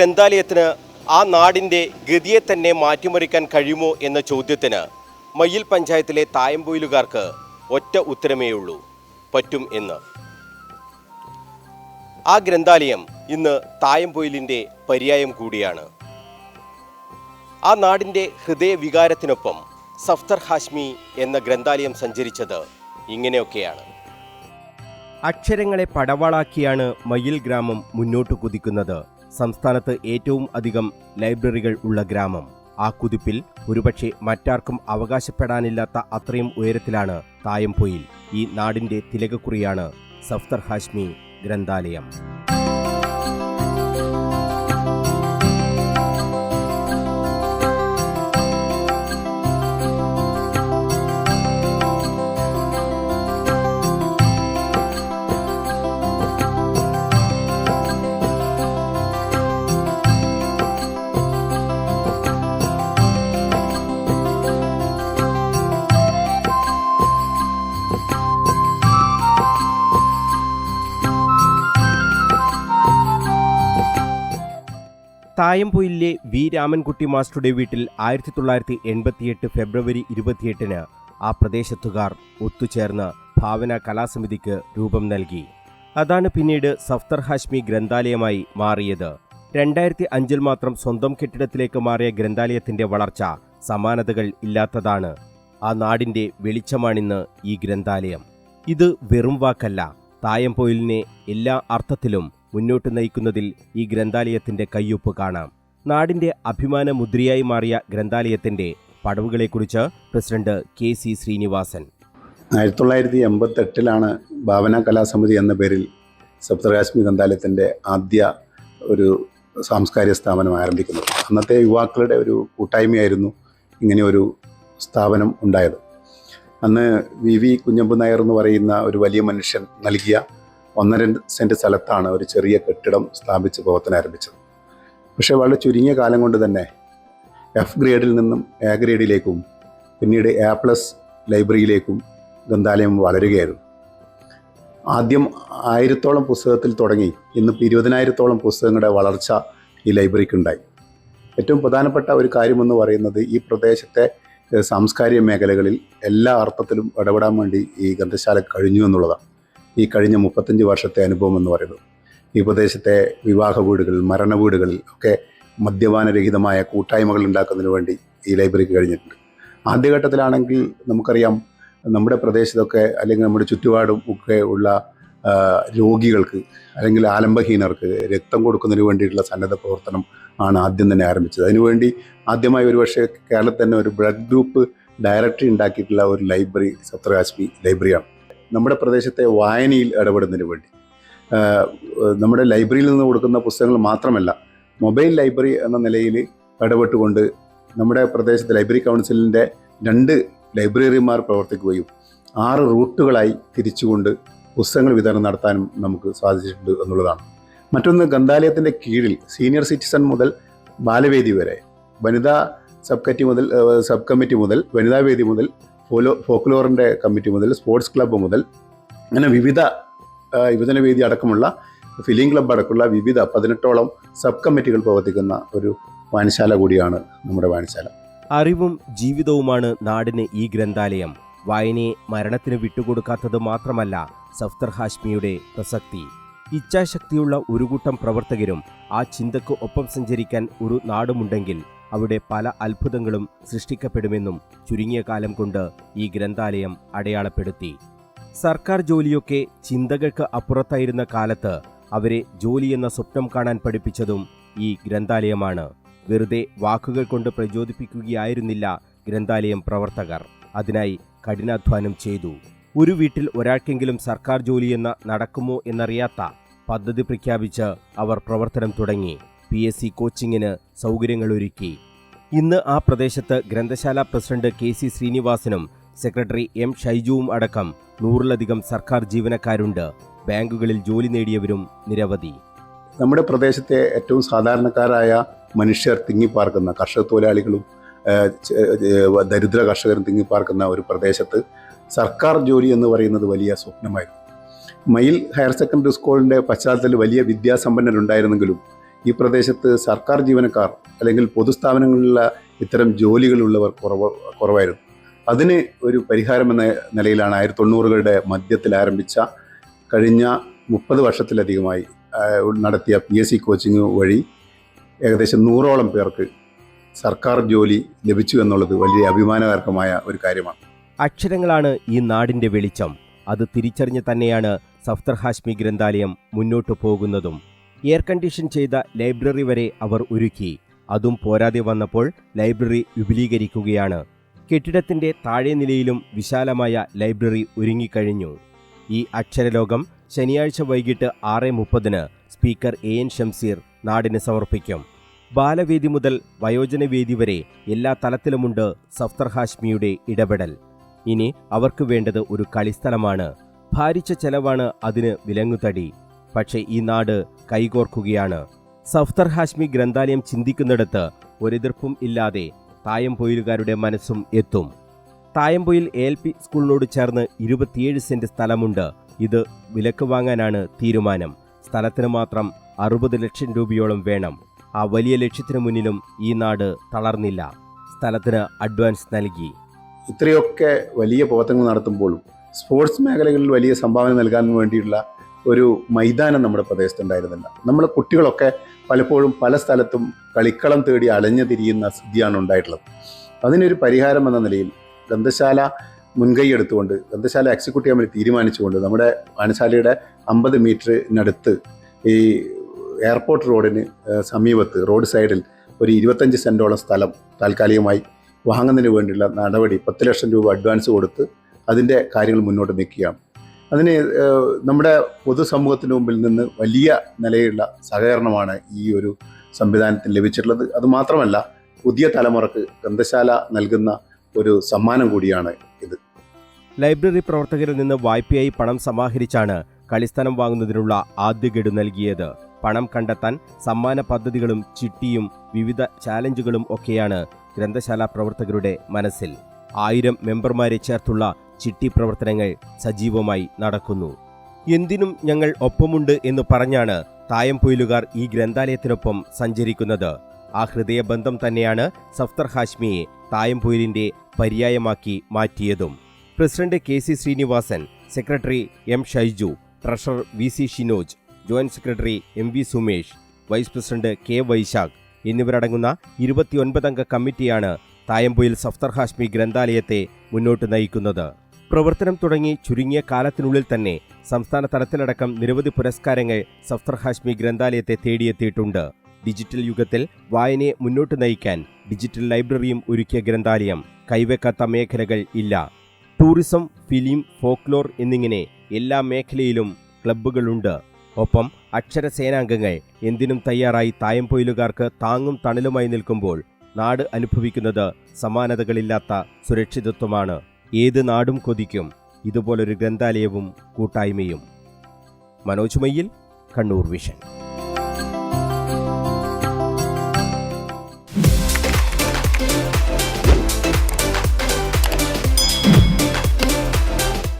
ഗ്രന്ഥാലയത്തിന് ആ നാടിന്റെ ഗതിയെ തന്നെ മാറ്റിമറിക്കാൻ കഴിയുമോ എന്ന ചോദ്യത്തിന് മയ്യിൽ പഞ്ചായത്തിലെ തായമ്പൊയിലുകാർക്ക് ഒറ്റ ഉത്തരമേ ഉള്ളൂ പറ്റും എന്ന്. ആ ഗ്രന്ഥാലയം ഇന്ന് തായമ്പൊയിലിന്റെ പര്യായം കൂടിയാണ്. ആ നാടിന്റെ ഹൃദയവികാരത്തിനൊപ്പം സഫ്തർ ഹാഷ്മി എന്ന ഗ്രന്ഥാലയം സഞ്ചരിച്ചത് ഇങ്ങനെയൊക്കെയാണ്. അക്ഷരങ്ങളെ പടവാളാക്കിയാണ് മയിൽ ഗ്രാമം മുന്നോട്ട് കുതിക്കുന്നത്. സംസ്ഥാനത്ത് ഏറ്റവും അധികം ലൈബ്രറികൾ ഉള്ള ഗ്രാമം. ആ കുതിപ്പിൽ ഒരുപക്ഷെ മറ്റാർക്കും അവകാശപ്പെടാനില്ലാത്ത അത്രയും ഉയരത്തിലാണ് തായംപൊയിൽ. ഈ നാടിന്റെ തിലകക്കുറിയാണ് സഫ്തർ ഹാഷ്മി ഗ്രന്ഥാലയം. തായംപൊയിലിലെ വി രാമൻകുട്ടി മാസ്റ്ററുടെ വീട്ടിൽ ആയിരത്തി തൊള്ളായിരത്തി എൺപത്തിയെട്ട് ഫെബ്രുവരി ഇരുപത്തിയെട്ടിന് ആ പ്രദേശത്തുകാർ ഒത്തുചേർന്ന് ഭാവന കലാസമിതിക്ക് രൂപം നൽകി. അതാണ് പിന്നീട് സഫ്തർ ഹാഷ്മി ഗ്രന്ഥാലയമായി മാറിയത്. രണ്ടായിരത്തി അഞ്ചിൽ മാത്രം സ്വന്തം കെട്ടിടത്തിലേക്ക് മാറിയ ഗ്രന്ഥാലയത്തിന്റെ വളർച്ച സമാനതകൾ ഇല്ലാത്തതാണ് ആ നാടിന്റെ വെളിച്ചമാണിന്ന് ഈ ഗ്രന്ഥാലയം. ഇത് വെറും വാക്കല്ല. തായംപോയിലിനെ എല്ലാ അർത്ഥത്തിലും മുന്നോട്ട് നയിക്കുന്നതിൽ ഈ ഗ്രന്ഥാലയത്തിന്റെ കയ്യൊപ്പ് കാണാം. നാടിന്റെ അഭിമാന മുദ്രയായി മാറിയ ഗ്രന്ഥാലയത്തിന്റെ പടവുകളെക്കുറിച്ച് പ്രസിഡന്റ് കെ സി ശ്രീനിവാസൻ. ആയിരത്തി തൊള്ളായിരത്തി എൺപത്തെട്ടിലാണ് ഭാവന കലാസമിതി എന്ന പേരിൽ സപ്തകാശ്മി ഗ്രന്ഥാലയത്തിന്റെ ആദ്യ ഒരു സാംസ്കാരിക സ്ഥാപനം ആരംഭിക്കുന്നത്. അന്നത്തെ യുവാക്കളുടെ ഒരു കൂട്ടായ്മയായിരുന്നു ഇങ്ങനെ ഒരു സ്ഥാപനം ഉണ്ടായത്. അന്ന് വി വി കുഞ്ഞമ്പു നായർ എന്ന് പറയുന്ന ഒരു വലിയ മനുഷ്യൻ നൽകിയ ഒന്നര സെന്റ് സ്ഥലത്താണ് ഒരു ചെറിയ കെട്ടിടം സ്ഥാപിച്ച് പ്രവർത്തനം ആരംഭിച്ചത്. പക്ഷേ വളരെ ചുരുങ്ങിയ കാലം കൊണ്ട് തന്നെ എഫ് ഗ്രേഡിൽ നിന്നും എ ഗ്രേഡിലേക്കും പിന്നീട് എ പ്ലസ് ലൈബ്രറിയിലേക്കും ഗ്രന്ഥാലയം വളരുകയായിരുന്നു. ആദ്യം ആയിരത്തോളം പുസ്തകത്തിൽ തുടങ്ങി ഇന്നിപ്പോൾ ഇരുപതിനായിരത്തോളം പുസ്തകങ്ങളുടെ വളർച്ച ഈ ലൈബ്രറിക്ക് ഉണ്ടായി. ഏറ്റവും പ്രധാനപ്പെട്ട ഒരു കാര്യമെന്ന് പറയുന്നത് ഈ പ്രദേശത്തെ സാംസ്കാരിക മേഖലകളിൽ എല്ലാ അർത്ഥത്തിലും ഇടപെടാൻ വേണ്ടി ഈ ഗ്രന്ഥശാല കഴിഞ്ഞു എന്നുള്ളതാണ്. ഈ കഴിഞ്ഞ മുപ്പത്തഞ്ച് വർഷത്തെ അനുഭവം എന്ന് പറയുന്നത്. ഈ പ്രദേശത്തെ വിവാഹ വീടുകളിൽ മരണ വീടുകളിൽ ഒക്കെ മദ്യപാനരഹിതമായ കൂട്ടായ്മകൾ ഉണ്ടാക്കുന്നതിന് വേണ്ടി ഈ ലൈബ്രറിക്ക് കഴിഞ്ഞിട്ടുണ്ട്. ആദ്യഘട്ടത്തിലാണെങ്കിൽ നമുക്കറിയാം നമ്മുടെ പ്രദേശത്തൊക്കെ അല്ലെങ്കിൽ നമ്മുടെ ചുറ്റുപാടും ഒക്കെ ഉള്ള രോഗികൾക്ക് അല്ലെങ്കിൽ ആലംബഹീനർക്ക് രക്തം കൊടുക്കുന്നതിന് വേണ്ടിയിട്ടുള്ള സന്നദ്ധ പ്രവർത്തനം ആണ് ആദ്യം തന്നെ ആരംഭിച്ചത്. അതിനുവേണ്ടി ആദ്യമായി ഒരുപക്ഷെ കേരളത്തിൽ തന്നെ ഒരു ബ്ലഡ് ഗ്രൂപ്പ് ഡയറക്ടറി ഉണ്ടാക്കിയിട്ടുള്ള ഒരു ലൈബ്രറി സത്രകാശ്മി ലൈബ്രറിയാണ്. നമ്മുടെ പ്രദേശത്തെ വായനയിൽ ഇടപെടുന്നതിന് വേണ്ടി. നമ്മുടെ ലൈബ്രറിയിൽ നിന്ന് കൊടുക്കുന്ന പുസ്തകങ്ങൾ മാത്രമല്ല മൊബൈൽ ലൈബ്രറി എന്ന നിലയിൽ ഇടപെട്ടുകൊണ്ട് നമ്മുടെ പ്രദേശത്തെ ലൈബ്രറി കൗൺസിലിന്റെ രണ്ട് ലൈബ്രറിമാർ പ്രവർത്തിക്കുകയും ആറ് റൂട്ടുകളായി തിരിച്ചുകൊണ്ട് പുസ്തകങ്ങൾ വിതരണം നടത്താനും നമുക്ക് സാധിച്ചിട്ടുണ്ട് എന്നുള്ളതാണ്. മറ്റൊന്ന് ഗ്രന്ഥാലയത്തിന്റെ കീഴിൽ സീനിയർ സിറ്റിസൺ മുതൽ ബാലവേദി വരെ വനിതാ സബ് കമ്മിറ്റി മുതൽ സബ് കമ്മിറ്റി മുതൽ വനിതാവേദി മുതൽ ഫോലോ ഫോക്ലോറിന്റെ കമ്മിറ്റി മുതൽ സ്പോർട്സ് ക്ലബ്ബ് മുതൽ അങ്ങനെ വിവിധ യുവജനവേദി യുവജന വേദി അടക്കമുള്ള ഫിലിം ക്ലബ്ബ് അടക്കമുള്ള വിവിധ പതിനെട്ടോളം സബ് കമ്മിറ്റികൾ പ്രവർത്തിക്കുന്ന ഒരു വായനശാല കൂടിയാണ് നമ്മുടെ വായനശാല. അറിവും ജീവിതവുമാണ് നാടിന് ഈ ഗ്രന്ഥാലയം. വായനയെ മരണത്തിന് വിട്ടുകൊടുക്കാത്തത് മാത്രമല്ല സഫ്തർ ഹാഷ്മിയുടെ പ്രസക്തി. ഇച്ഛാശക്തിയുള്ള ഒരു കൂട്ടം പ്രവർത്തകരും ആ ചിന്തക്ക് ഒപ്പം സഞ്ചരിക്കാൻ ഒരു നാടുമുണ്ടെങ്കിൽ അവിടെ പല അത്ഭുതങ്ങളും സൃഷ്ടിക്കപ്പെടുമെന്നും ചുരുങ്ങിയ കാലം കൊണ്ട് ഈ ഗ്രന്ഥാലയം അടയാളപ്പെടുത്തി. സർക്കാർ ജോലിയൊക്കെ ചിന്തകൾക്ക് അപ്പുറത്തായിരുന്ന കാലത്ത് അവരെ ജോലി എന്ന സ്വപ്നം കാണാൻ പഠിപ്പിച്ചതും ഈ ഗ്രന്ഥാലയമാണ്. വെറുതെ വാക്കുകൾ കൊണ്ട് പ്രചോദിപ്പിക്കുകയായിരുന്നില്ല ഗ്രന്ഥാലയം പ്രവർത്തകർ. അതിനായി കഠിനാധ്വാനം ചെയ്തു. ഒരു വീട്ടിൽ ഒരാൾക്കെങ്കിലും സർക്കാർ ജോലിയെന്ന നടക്കുമോ എന്നറിയാത്ത പദ്ധതി പ്രഖ്യാപിച്ച് അവർ പ്രവർത്തനം തുടങ്ങി. പി എസ് സി കോച്ചിങ്ങിന് സൗകര്യങ്ങളൊരുക്കി. ഇന്ന് ആ പ്രദേശത്ത് ഗ്രന്ഥശാല പ്രസിഡന്റ് കെ സി ശ്രീനിവാസനും സെക്രട്ടറി എം ഷൈജുവും അടക്കം നൂറിലധികം സർക്കാർ ജീവനക്കാരുണ്ട്. ബാങ്കുകളിൽ ജോലി നേടിയവരും നിരവധി. നമ്മുടെ പ്രദേശത്തെ ഏറ്റവും സാധാരണക്കാരായ മനുഷ്യർ തിങ്ങിപ്പാർക്കുന്ന കർഷക തൊഴിലാളികളും ദരിദ്ര കർഷകരും തിങ്ങിപ്പാർക്കുന്ന ഒരു പ്രദേശത്ത് സർക്കാർ ജോലി എന്ന് പറയുന്നത് വലിയ സ്വപ്നമായിരുന്നു. മയിൽ ഹയർ സെക്കൻഡറി സ്കൂളിന്റെ പശ്ചാത്തലത്തിൽ വലിയ വിദ്യാസമ്പന്നരുണ്ടായിരുന്നെങ്കിലും ഈ പ്രദേശത്ത് സർക്കാർ ജീവനക്കാർ അല്ലെങ്കിൽ പൊതുസ്ഥാപനങ്ങളിലുള്ള ഇത്തരം ജോലികളുള്ളവർ കുറവ് കുറവായിരുന്നു. അതിന് ഒരു പരിഹാരം എന്ന നിലയിലാണ് ആയിരത്തി തൊണ്ണൂറുകളുടെ മധ്യത്തിൽ ആരംഭിച്ച കഴിഞ്ഞ മുപ്പത് വർഷത്തിലധികമായി നടത്തിയ പി എസ് സി കോച്ചിങ് വഴി ഏകദേശം നൂറോളം പേർക്ക് സർക്കാർ ജോലി ലഭിച്ചു എന്നുള്ളത് വലിയ അഭിമാനകരമായ ഒരു കാര്യമാണ്. അക്ഷരങ്ങളാണ് ഈ നാടിന്റെ വെളിച്ചം. അത് തിരിച്ചറിഞ്ഞ് തന്നെയാണ് സഫ്തർ ഹാഷ്മി ഗ്രന്ഥാലയം മുന്നോട്ടു പോകുന്നതും. എയർ കണ്ടീഷൻ ചെയ്ത ലൈബ്രറി വരെ അവർ ഒരുക്കി. അതും പോരാതെ വന്നപ്പോൾ ലൈബ്രറി വിപുലീകരിക്കുകയാണ്. കെട്ടിടത്തിന്റെ താഴെ നിലയിലും വിശാലമായ ലൈബ്രറി ഒരുങ്ങിക്കഴിഞ്ഞു. ഈ അക്ഷരലോകം ശനിയാഴ്ച വൈകിട്ട് ആറ് മുപ്പതിന് സ്പീക്കർ എ എൻ ഷംസീർ നാടിന് സമർപ്പിക്കും. ബാലവേദി മുതൽ വയോജനവേദി വരെ എല്ലാ തലത്തിലുമുണ്ട് സഫ്തർ ഹാഷ്മിയുടെ ഇടപെടൽ. ഇനി അവർക്ക് വേണ്ടത് ഒരു കളിസ്ഥലമാണ്. ഭാരിച്ച ചെലവാണ് അതിന് വിലങ്ങുതടി. പക്ഷേ ഈ നാട് കൈകോർക്കുകയാണ്. സഫ്തർ ഹാഷ്മി ഗ്രന്ഥാലയം ചിന്തിക്കുന്നിടത്ത് ഒരെതിർപ്പും ഇല്ലാതെ തായംപൊയിലുകാരുടെ മനസ്സും എത്തും. തായംപൊയിൽ എൽ പി സ്കൂളിനോട് ചേർന്ന് ഇരുപത്തിയേഴ് സെന്റ് സ്ഥലമുണ്ട്. ഇത് വിലക്ക് വാങ്ങാനാണ് തീരുമാനം. സ്ഥലത്തിന് മാത്രം അറുപത് ലക്ഷം രൂപയോളം വേണം. ആ വലിയ ലക്ഷ്യത്തിന് മുന്നിലും ഈ നാട് തളർന്നില്ല. സ്ഥലത്തിന് അഡ്വാൻസ് നൽകി. ഇത്രയൊക്കെ വലിയ പ്രവർത്തനങ്ങൾ നടത്തുമ്പോഴും സ്പോർട്സ് മേഖലകളിൽ വലിയ സംഭാവന നൽകാൻ വേണ്ടിയുള്ള ഒരു മൈതാനം നമ്മുടെ പ്രദേശത്തുണ്ടായിരുന്നില്ല. നമ്മൾ കുട്ടികളൊക്കെ പലപ്പോഴും പല സ്ഥലത്തും കളിക്കളം തേടി അലഞ്ഞു തിരിയുന്ന സ്ഥിതിയാണ് ഉണ്ടായിട്ടുള്ളത്. അതിനൊരു പരിഹാരം എന്ന നിലയിൽ ഗ്രന്ഥശാല മുൻകൈ എടുത്തുകൊണ്ട് ഗ്രന്ഥശാല എക്സിക്യൂട്ടീവ് കമ്മിറ്റി തീരുമാനിച്ചുകൊണ്ട് നമ്മുടെ വായനശാലയുടെ അമ്പത് മീറ്ററിനടുത്ത് ഈ എയർപോർട്ട് റോഡിന് സമീപത്ത് റോഡ് സൈഡിൽ ഒരു ഇരുപത്തഞ്ച് സെന്റോളം സ്ഥലം താൽക്കാലികമായി വാങ്ങുന്നതിന് വേണ്ടിയുള്ള നടപടി പത്ത് ലക്ഷം രൂപ അഡ്വാൻസ് കൊടുത്ത് അതിന്റെ കാര്യങ്ങൾ മുന്നോട്ട് നീക്കുകയാണ്. അതിന് നമ്മുടെ പൊതുസമൂഹത്തിന് മുമ്പിൽ നിന്ന് വലിയ നിലയിലുള്ള സഹകരണമാണ് ഈ ഒരു സംവിധാനത്തിന് ലഭിച്ചിട്ടുള്ളത്. അതുമാത്രമല്ല പുതിയ തലമുറയ്ക്ക് ഗ്രന്ഥശാല നൽകുന്ന ഒരു സമ്മാനം കൂടിയാണ് ഇത്. ലൈബ്രറി പ്രവർത്തകരിൽ നിന്ന് വായ്പയായി പണം സമാഹരിച്ചാണ് കളിസ്ഥലം വാങ്ങുന്നതിനുള്ള ആദ്യ ഗഡു നൽകിയത്. പണം കണ്ടെത്താൻ സമ്മാന പദ്ധതികളും ചിട്ടിയും വിവിധ ചാലഞ്ചുകളും ഒക്കെയാണ് ഗ്രന്ഥശാല പ്രവർത്തകരുടെ മനസ്സിൽ. ആയിരം മെമ്പർമാരെ ചേർത്തുള്ള ചിട്ടി പ്രവർത്തനങ്ങൾ സജീവമായി നടക്കുന്നു. എന്തിനും ഞങ്ങൾ ഒപ്പമുണ്ട് എന്ന് പറഞ്ഞാണ് തായംപൊയിലുകാർ ഈ ഗ്രന്ഥാലയത്തിനൊപ്പം സഞ്ചരിക്കുന്നത്. ആ ഹൃദയബന്ധം തന്നെയാണ് സഫ്തർ ഹാഷ്മിയെ തായംപൊയിലിന്റെ പര്യായമാക്കി മാറ്റിയതും. President K C Srinivasan secretary M Shaiju treasurer V C Shinoj joint secretary M V Sumesh vice president K Vaishakh എന്നിവരടങ്ങുന്ന ഇരുപത്തിയൊൻപതംഗ കമ്മിറ്റിയാണ് തായമ്പൊയിൽ സഫ്തർ ഹാഷ്മി ഗ്രന്ഥാലയത്തെ മുന്നോട്ട് നയിക്കുന്നത്. പ്രവർത്തനം തുടങ്ങി ചുരുങ്ങിയ കാലത്തിനുള്ളിൽ തന്നെ സംസ്ഥാന തലത്തിലടക്കം നിരവധി പുരസ്കാരങ്ങൾ സഫ്തർ ഹാഷ്മി ഗ്രന്ഥാലയത്തെ തേടിയെത്തിയിട്ടുണ്ട്. ഡിജിറ്റൽ യുഗത്തിൽ വായനയെ മുന്നോട്ട് നയിക്കാൻ ഡിജിറ്റൽ ലൈബ്രറിയും ഒരുക്കിയ ഗ്രന്ഥാലയം കൈവെക്കാത്ത മേഖലകൾ ഇല്ല. ടൂറിസം ഫിലിം ഫോക്ലോർ എന്നിങ്ങനെ എല്ലാ മേഖലയിലും ക്ലബ്ബുകളുണ്ട്. ഒപ്പം അക്ഷരസേനാംഗങ്ങൾ എന്തിനും തയ്യാറായി തായംപൊയിലുകാർക്ക് താങ്ങും തണലുമായി നിൽക്കുമ്പോൾ നാട് അനുഭവിക്കുന്നത് സമാനതകളില്ലാത്ത സുരക്ഷിതത്വമാണ്. ഏത് നാടും കൊതിക്കും. ഇതുപോലൊരു ഗ്രന്ഥാലയവും കൂട്ടായ്മയും. മനോജ് മയ്യിൽ കണ്ണൂർ വിഷൻ.